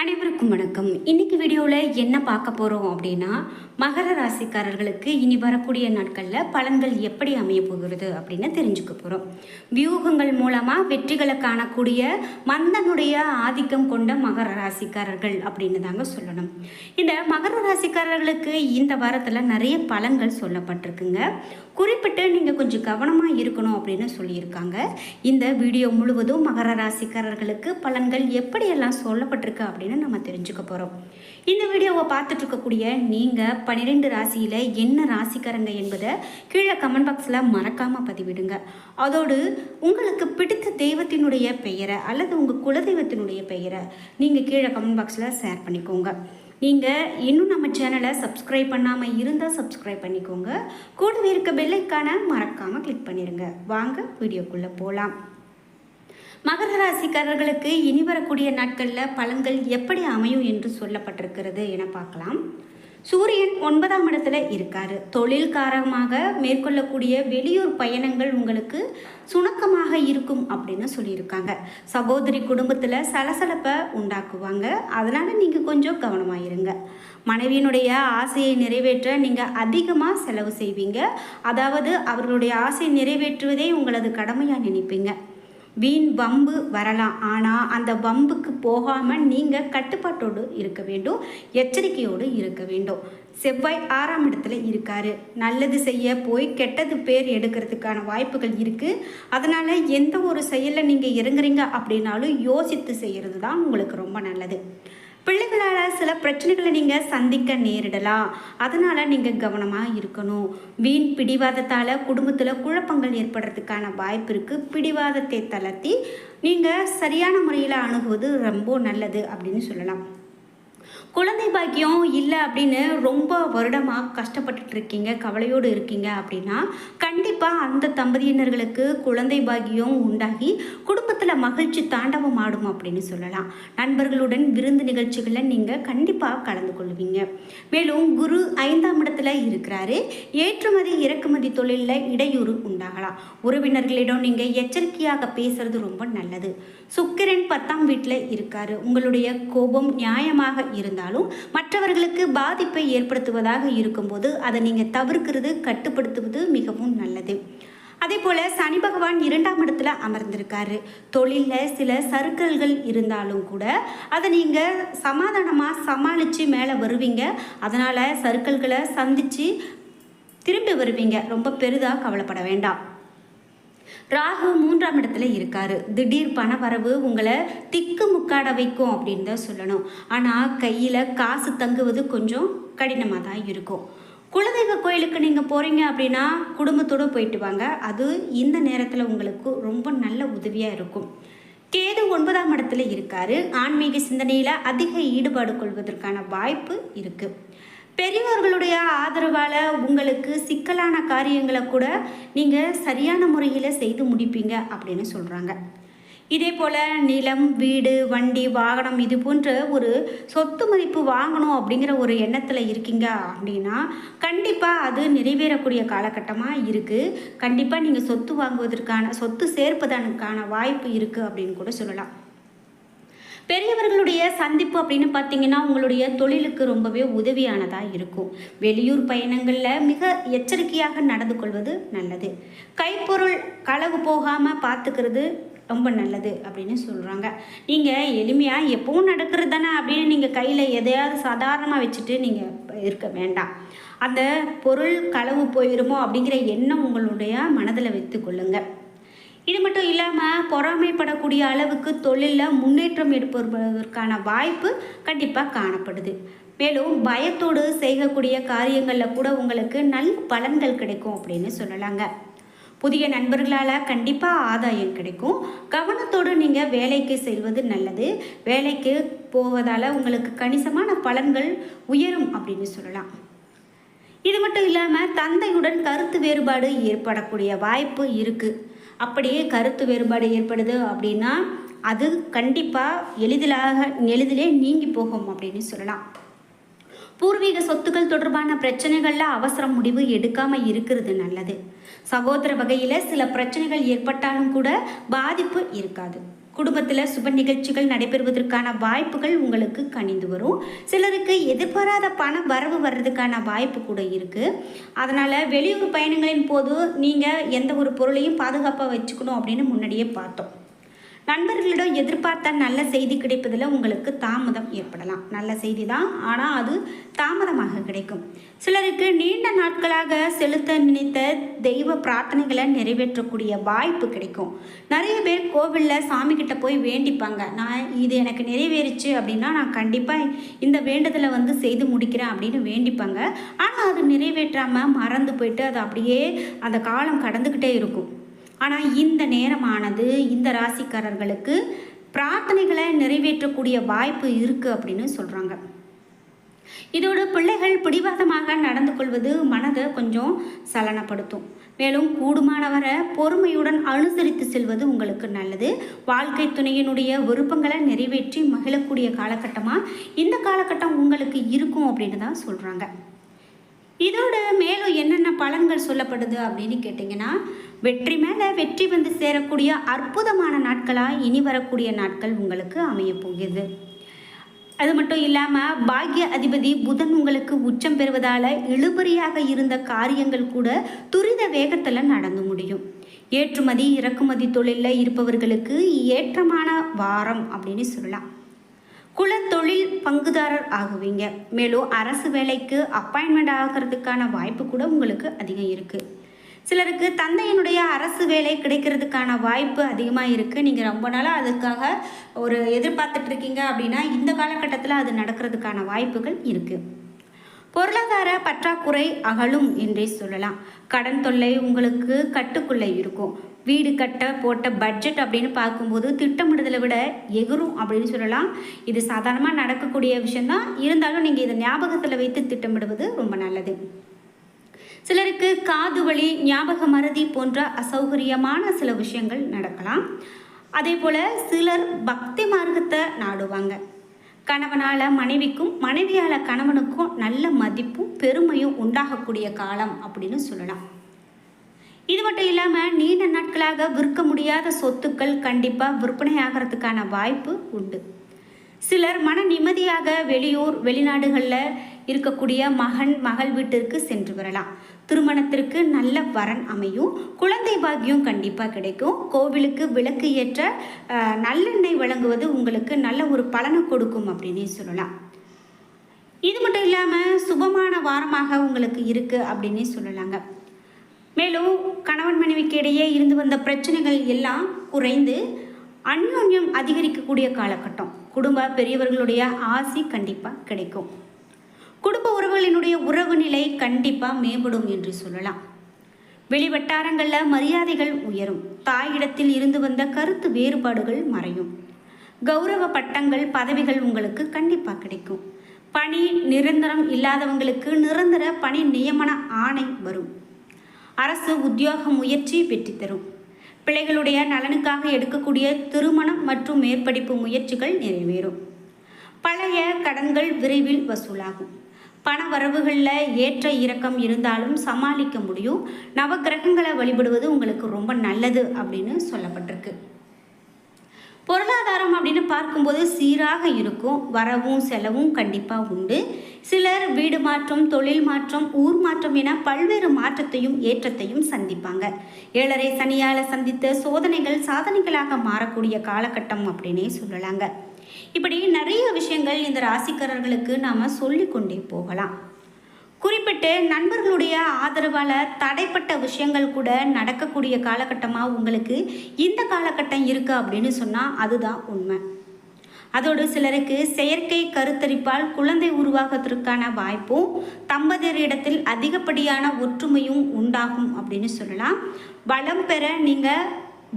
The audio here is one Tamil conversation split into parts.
அனைவருக்கும் வணக்கம். இன்னைக்கு வீடியோவில் என்ன பார்க்க போகிறோம் அப்படின்னா மகர ராசிக்காரர்களுக்கு இனி வரக்கூடிய நாட்களில் பலன்கள் எப்படி அமைய போகிறது அப்படின்னு தெரிஞ்சுக்க போகிறோம் வியூகங்கள் மூலமாக வெற்றிகளை காணக்கூடிய மந்தனுடைய ஆதிக்கம் கொண்ட மகர ராசிக்காரர்கள் அப்படின்னு தாங்க சொல்லணும். இந்த மகர ராசிக்காரர்களுக்கு இந்த வாரத்தில் நிறைய பலன்கள் சொல்லப்பட்டிருக்குங்க. குறிப்பிட்டு நீங்கள் கொஞ்சம் கவனமாக இருக்கணும் அப்படின்னு சொல்லியிருக்காங்க. இந்த வீடியோ முழுவதும் மகர ராசிக்காரர்களுக்கு பலன்கள் எப்படியெல்லாம் சொல்லப்பட்டிருக்கு அப்படின்னு நம்ம தெரிஞ்சுக்க போகிறோம் இந்த வீடியோவை பார்த்துட்டு இருக்கக்கூடிய நீங்கள் பன்னிரெண்டு ராசியில் என்ன ராசிக்காரங்க என்பதை கீழே கமெண்ட் பாக்ஸில் மறக்காமல் பதிவிடுங்க. அதோடு உங்களுக்கு பிடித்த தெய்வத்தினுடைய பெயரை அல்லது உங்கள் குலதெய்வத்தினுடைய பெயரை நீங்கள் கீழே கமெண்ட் பாக்ஸில் ஷேர் பண்ணிக்கோங்க. நீங்கள் இன்னும் நம்ம சேனலை சப்ஸ்கிரைப் பண்ணாமல் இருந்தால் சப்ஸ்கிரைப் பண்ணிக்கோங்க. கூடவே இருக்க பெல்லைக்கான மறக்காமல் கிளிக் பண்ணிடுங்க வாங்க வீடியோக்குள்ளே போகலாம் மகர ராசிக்காரர்களுக்கு இனி வரக்கூடிய நாட்களில் பலன்கள் எப்படி அமையும் என்று சொல்லப்பட்டிருக்கிறது என பார்க்கலாம். சூரியன் ஒன்பதாம் இடத்துல இருக்காரு. தொழில் காரணமாக மேற்கொள்ளக்கூடிய வெளியூர் பயணங்கள் உங்களுக்கு சுணக்கமாக இருக்கும் அப்படின்னு சொல்லியிருக்காங்க. சகோதரி குடும்பத்தில் சலசலப்பை உண்டாக்குவாங்க. அதனால் நீங்கள் கொஞ்சம் கவனமாக இருங்க. மனைவியினுடைய ஆசையை நிறைவேற்ற நீங்கள் அதிகமாக செலவு செய்வீங்க. அதாவது அவர்களுடைய ஆசையை நிறைவேற்றுவதே உங்களது கடமையாக நினைப்பீங்க. வீண் வம்பு வரலாம். ஆனால் அந்த வம்புக்கு போகாமல் நீங்கள் கட்டுப்பாட்டோடு இருக்க வேண்டும் எச்சரிக்கையோடு இருக்க வேண்டும். செவ்வாய் ஆறாம் இடத்துல இருக்காரு. நல்லது செய்ய போய் கெட்டது பேர் எடுக்கிறதுக்கான வாய்ப்புகள் இருக்குது அதனால் எந்த ஒரு செயலில் நீங்கள் இறங்குறீங்க அப்படின்னாலும் யோசித்து செய்கிறது தான் உங்களுக்கு ரொம்ப நல்லது. பிள்ளைகளால் சில பிரச்சனைகளை நீங்கள் சந்திக்க நேரிடலாம். அதனால் நீங்கள் கவனமாக இருக்கணும். வீண் பிடிவாதத்தால் குடும்பத்தில் குழப்பங்கள் ஏற்படுறதுக்கான வாய்ப்பு இருக்குது பிடிவாதத்தை தளர்த்தி நீங்கள் சரியான முறையில் அணுகுவது ரொம்ப நல்லது அப்படின்னு சொல்லலாம். குழந்தை பாக்கியம் இல்லை அப்படின்னு ரொம்ப வருடமாக கஷ்டப்பட்டுட்டு இருக்கீங்க கவலையோடு இருக்கீங்க அப்படின்னா கண்டிப்பாக அந்த தம்பதியினர்களுக்கு குழந்தை பாக்கியம் உண்டாகி குடும்பத்தில் மகிழ்ச்சி தாண்டவம் ஆடும் அப்படின்னு சொல்லலாம். நண்பர்களுடன் விருந்து நிகழ்ச்சிகளில் நீங்கள் கண்டிப்பாக கலந்து கொள்வீங்க. மேலும் குரு ஐந்தாம் இடத்துல இருக்கிறாரு. ஏற்றுமதி இறக்குமதி தொழிலில் இடையூறு உண்டாகலாம். உறவினர்களிடம் நீங்கள் எச்சரிக்கையாக பேசுறது ரொம்ப நல்லது. சுக்கிரன் பத்தாம் வீட்டில் இருக்காரு. உங்களுடைய கோபம் நியாயமாக இருந்தாலும் மற்றவர்களுக்கு பாதிப்பை ஏற்படுத்துவதாக இருக்கும்போது அதை நீங்கள் தவிர்க்கிறது கட்டுப்படுத்துவது மிகவும் நல்லது. அதே போல் சனி பகவான் இரண்டாம் இடத்துல அமர்ந்திருக்காரு. தொழிலில் சில சறுக்கல்கள் இருந்தாலும் கூட அதை நீங்கள் சமாதானமாக சமாளித்து மேலே வருவீங்க. அதனால் சறுக்கல்களை சந்தித்து திரும்பி வருவீங்க. ரொம்ப பெரிதாக கவலைப்பட வேண்டாம். ராகு மூன்றாம் இடத்துல இருக்காரு. திடீர் பணவரவு உங்களை திக்கு முக்காட வைக்கும் அப்படின்னு தான் சொல்லணும். ஆனால் கையில் காசு தங்குவது கொஞ்சம் கடினமாக தான் இருக்கும். குலதெய்வ கோயிலுக்கு நீங்கள் போகிறீங்க அப்படின்னா குடும்பத்தோடு போயிட்டு வாங்க. அது இந்த நேரத்தில் உங்களுக்கு ரொம்ப நல்ல உதவியாக இருக்கும். கேது ஒன்பதாம் இடத்துல இருக்காரு. ஆன்மீக சிந்தனையில் அதிக ஈடுபாடு கொள்வதற்கான வாய்ப்பு இருக்குது பெரியவர்களுடைய ஆதரவால் உங்களுக்கு சிக்கலான காரியங்களை கூட நீங்கள் சரியான முறையில் செய்து முடிப்பீங்க அப்படின்னு சொல்கிறாங்க இதே போல் நிலம் வீடு வண்டி வாகனம் இது போன்ற ஒரு சொத்து மதிப்பு வாங்கணும் அப்படிங்கிற ஒரு எண்ணத்தில் இருக்கீங்க அப்படின்னா கண்டிப்பாக அது நிறைவேறக்கூடிய காலகட்டமாக இருக்குது கண்டிப்பாக நீங்கள் சொத்து வாங்குவதற்கான சொத்து சேர்ப்பதற்கான வாய்ப்பு இருக்குது அப்படின்னு கூட சொல்லலாம். பெரியவர்களுடைய சந்திப்பு அப்படின்னு பார்த்தீங்கன்னா உங்களுடைய தொழிலுக்கு ரொம்பவே உதவியானதாக இருக்கும். வெளியூர் பயணங்களில் மிக எச்சரிக்கையாக நடந்து கொள்வது நல்லது. கைப்பொருள் களவு போகாமல் பார்த்துக்கிறது ரொம்ப நல்லது அப்படின்னு சொல்கிறாங்க நீங்கள் எளிமையாக எப்பவும் நடக்கிறது தானே அப்படின்னு நீங்கள் கையில் எதையாவது சாதாரணமாக வச்சுட்டு நீங்கள் இருக்க வேண்டாம். அந்த பொருள் களவு போயிருமோ அப்படிங்கிற எண்ணம் உங்களுடைய மனதில் வைத்து கொள்ளுங்கள் இது மட்டும் இல்லாமல் பொறாமைப்படக்கூடிய அளவுக்கு தொழிலில் முன்னேற்றம் எடுப்பதற்கான வாய்ப்பு கண்டிப்பாக காணப்படுது. மேலும் பயத்தோடு செய்யக்கூடிய காரியங்களில் கூட உங்களுக்கு நல்ல பலன்கள் கிடைக்கும் அப்படின்னு சொல்லலாங்க. புதிய நண்பர்களால் கண்டிப்பாக ஆதாயம் கிடைக்கும். கவனத்தோடு நீங்கள் வேலைக்கு செல்வது நல்லது. வேலைக்கு போவதால் உங்களுக்கு கணிசமான பலன்கள் உயரும் அப்படின்னு சொல்லலாம். இது மட்டும் இல்லாமல் தந்தையுடன் கருத்து வேறுபாடு ஏற்படக்கூடிய வாய்ப்பு இருக்குது அப்படியே கருத்து வேறுபாடு ஏற்படுது அப்படின்னா அது கண்டிப்பாக எளிதிலாக எளிதிலே நீங்கி போகும் அப்படின்னு சொல்லலாம். பூர்வீக சொத்துக்கள் தொடர்பான பிரச்சனைகளில் அவசர முடிவு எடுக்காமல் இருக்கிறது நல்லது. சகோதர வகையில் சில பிரச்சனைகள் ஏற்பட்டாலும் கூட பாதிப்பு இருக்காது. குடும்பத்தில் சுப நிகழ்ச்சிகள் நடைபெறுவதற்கான வாய்ப்புகள் உங்களுக்கு கணிந்து வரும். சிலருக்கு எதிர்பாராத பண வரவு வர்றதுக்கான வாய்ப்பு கூட இருக்குது அதனால் வெளியூர் பயணங்களின் போது நீங்கள் எந்த ஒரு பொருளையும் பாதுகாப்பாக வச்சுக்கணும் அப்படின்னு முன்னாடியே பார்த்தோம். நண்பர்களிடம் எதிர்பார்த்த நல்ல செய்தி கிடைப்பதில் உங்களுக்கு தாமதம் ஏற்படலாம். நல்ல செய்தி தான் ஆனால் அது தாமதமாக கிடைக்கும். சிலருக்கு நீண்ட நாட்களாக செலுத்த நினைத்த தெய்வ பிரார்த்தனைகளை நிறைவேற்றக்கூடிய வாய்ப்பு கிடைக்கும். நிறைய பேர் கோவிலில் சாமி கிட்ட போய் வேண்டிப்பாங்க. நான் இது எனக்கு நிறைவேறிச்சு அப்படின்னா நான் கண்டிப்பாக இந்த வேண்டுதலை வந்து செய்து முடிக்கிறேன் அப்படின்னு வேண்டிப்பாங்க. ஆனால் அது நிறைவேற்றாமல் மறந்து போயிட்டு அது அப்படியே அந்த காலம் கடந்துக்கிட்டே இருக்கும். ஆனால் இந்த நேரமானது இந்த ராசிக்காரர்களுக்கு பிரார்த்தனைகளை நிறைவேற்றக்கூடிய வாய்ப்பு இருக்குது அப்படின்னு சொல்கிறாங்க இதோடு பிள்ளைகள் பிடிவாதமாக நடந்து கொள்வது மனதை கொஞ்சம் சலனப்படுத்தும். மேலும் கூடுமானவரை பொறுமையுடன் அனுசரித்து செல்வது உங்களுக்கு நல்லது. வாழ்க்கை துணையினுடைய விருப்பங்களை நிறைவேற்றி மகிழக்கூடிய காலகட்டமாக இந்த காலகட்டம் உங்களுக்கு இருக்கும் அப்படின்னு தான் சொல்கிறாங்க இதோட மேலும் என்னென்ன பலன்கள் சொல்லப்படுது அப்படின்னு கேட்டிங்கன்னா வெற்றி மேலே வெற்றி வந்து சேரக்கூடிய அற்புதமான நாட்களாக இனி வரக்கூடிய நாட்கள் உங்களுக்கு அமைய போகுது அது மட்டும் இல்லாமல் பாக்ய அதிபதி புதன் உங்களுக்கு உச்சம் பெறுவதால் இழுபறியாக இருந்த காரியங்கள் கூட துரித வேகத்தில் நடந்து முடியும். ஏற்றுமதி இறக்குமதி தொழிலில் இருப்பவர்களுக்கு ஏற்றமான வாரம் அப்படின்னு சொல்லலாம். குலத்தொழில் பங்குதாரர் ஆகுவீங்க. மேலும் அரசு வேலைக்கு அப்பாயின்மெண்ட் ஆகிறதுக்கான வாய்ப்பு கூட உங்களுக்கு அதிகம் இருக்குது சிலருக்கு தந்தையினுடைய அரசு வேலை கிடைக்கிறதுக்கான வாய்ப்பு அதிகமாக இருக்குது நீங்கள் ரொம்ப நாளாக அதுக்காக ஒரு எதிர்பார்த்துட்டு இருக்கீங்க அப்படின்னா இந்த காலகட்டத்தில் அது நடக்கிறதுக்கான வாய்ப்புகள் இருக்குது பொருளாதார பற்றாக்குறை அகலும் என்றே சொல்லலாம். கடன் தொல்லை உங்களுக்கு கட்டுக்குள்ளே இருக்கும். வீடு கட்ட போட்ட பட்ஜெட் அப்படின்னு பார்க்கும்போது திட்டமிடுதலை விட எகுரும் அப்படின்னு சொல்லலாம். இது சாதாரணமாக நடக்கக்கூடிய விஷயந்தான் இருந்தாலும் நீங்கள் இதை ஞாபகத்தில் வைத்து திட்டமிடுவது ரொம்ப நல்லது. சிலருக்கு காது வலி ஞாபக மறதி போன்ற அசௌகரியமான சில விஷயங்கள் நடக்கலாம். அதே போல் சிலர் பக்தி மார்க்கத்தை நாடுவாங்க. கணவனால் மனைவிக்கும் மனைவியால் கணவனுக்கும் நல்ல மதிப்பும் பெருமையும் உண்டாகக்கூடிய காலம் அப்படின்னு சொல்லலாம். இது மட்டும் இல்லாமல் நீண்ட நாட்களாக விற்க முடியாத சொத்துக்கள் கண்டிப்பாக விற்பனை ஆகிறதுக்கான வாய்ப்பு உண்டு. சிலர் மன நிம்மதியாக வெளியூர் வெளிநாடுகளில் இருக்கக்கூடிய மகன் மகள் வீட்டிற்கு சென்று வரலாம். திருமணத்திற்கு நல்ல வரன் அமையும். குழந்தை பாக்கியம் கண்டிப்பாக கிடைக்கும். கோவிலுக்கு விளக்கு ஏற்ற நல்லெண்ணெய் வழங்குவது உங்களுக்கு நல்ல ஒரு பலனை கொடுக்கும் அப்படின்னே சொல்லலாம். இது மட்டும் இல்லாமல் சுபமான வாரமாக உங்களுக்கு இருக்குது அப்படின்னே சொல்லலாங்க. மேலும் கணவன் மனைவிக்கு இடையே இருந்து வந்த பிரச்சனைகள் எல்லாம் குறைந்து அந்யோன்யம் அதிகரிக்கக்கூடிய காலகட்டம். குடும்ப பெரியவர்களுடைய ஆசி கண்டிப்பாக கிடைக்கும். குடும்ப உறவுகளினுடைய உறவு நிலை கண்டிப்பாக மேம்படும் என்று சொல்லலாம். வெளிவட்டாரங்களில் மரியாதைகள் உயரும். தாயிடத்தில் இருந்து வந்த கருத்து வேறுபாடுகள் மறையும். கௌரவ பட்டங்கள் பதவிகள் உங்களுக்கு கண்டிப்பாக கிடைக்கும். பணி நிரந்தரம் இல்லாதவங்களுக்கு நிரந்தர பணி நியமன ஆணை வரும். அரசு உத்தியோக முயற்சி வெற்றி தரும். பிள்ளைகளுடைய நலனுக்காக எடுக்கக்கூடிய திருமணம் மற்றும் மேற்படிப்பு முயற்சிகள் நிறைவேறும். பழைய கடன்கள் விரைவில் வசூலாகும். பண வரவுகளில் ஏற்ற இறக்கம் இருந்தாலும் சமாளிக்க முடியும். நவக்கிரகங்களை வழிபடுவது உங்களுக்கு ரொம்ப நல்லது அப்படின்னு சொல்லப்பட்டிருக்கு. பொருளாதாரம் அப்படின்னு பார்க்கும்போது சீராக இருக்கும். வரவும் செலவும் கண்டிப்பாக உண்டு. சிலர் வீடு மாற்றம் தொழில் மாற்றம் ஊர் மாற்றம் என பல்வேறு மாற்றத்தையும் ஏற்றத்தையும் சந்திப்பாங்க. ஏழரை சனியால் சந்தித்த சோதனைகள் சாதனைகளாக மாறக்கூடிய காலகட்டம் அப்படின்னே சொல்லலாங்க. இப்படி நிறைய விஷயங்கள் இந்த ராசிக்காரர்களுக்கு நாம் சொல்லிக்கொண்டே போகலாம். குறிப்பிட்டு நண்பர்களுடைய ஆதரவால் தடைப்பட்ட விஷயங்கள் கூட நடக்கக்கூடிய காலகட்டமாக உங்களுக்கு இந்த காலகட்டம் இருக்குது அப்படின்னு சொன்னால் அதுதான் உண்மை. அதோடு சிலருக்கு செயற்கை கருத்தரிப்பால் குழந்தை உருவாகிறதுக்கான வாய்ப்பும் தம்பதியரிடத்தில் அதிகப்படியான ஒற்றுமையும் உண்டாகும் அப்படின்னு சொல்லலாம். வளம் பெற நீங்கள்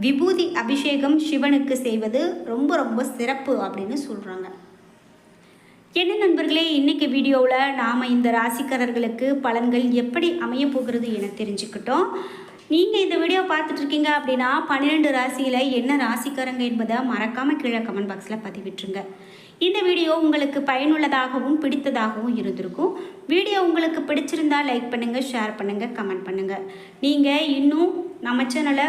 விபூதி அபிஷேகம் சிவனுக்கு செய்வது ரொம்ப ரொம்ப சிறப்பு அப்படின்னு சொல்கிறாங்க என்ன நண்பர்களே இன்னைக்கு வீடியோவில் நாம் இந்த ராசிக்காரர்களுக்கு பலன்கள் எப்படி அமைய போகிறது என தெரிஞ்சுக்கிட்டோம். நீங்கள் இந்த வீடியோ பார்த்துட்டு இருக்கீங்க அப்படின்னா பன்னிரெண்டு ராசியில் என்ன ராசிக்காரங்க என்பதை மறக்காமல் கீழே கமெண்ட் பாக்ஸில் பதிவிட்டுருங்க. இந்த வீடியோ உங்களுக்கு பயனுள்ளதாகவும் பிடித்ததாகவும் இருந்திருக்கும். வீடியோ உங்களுக்கு பிடிச்சிருந்தா லைக் பண்ணுங்கள் ஷேர் பண்ணுங்கள் கமெண்ட் பண்ணுங்கள் நீங்கள் இன்னும் நம்ம சேனலை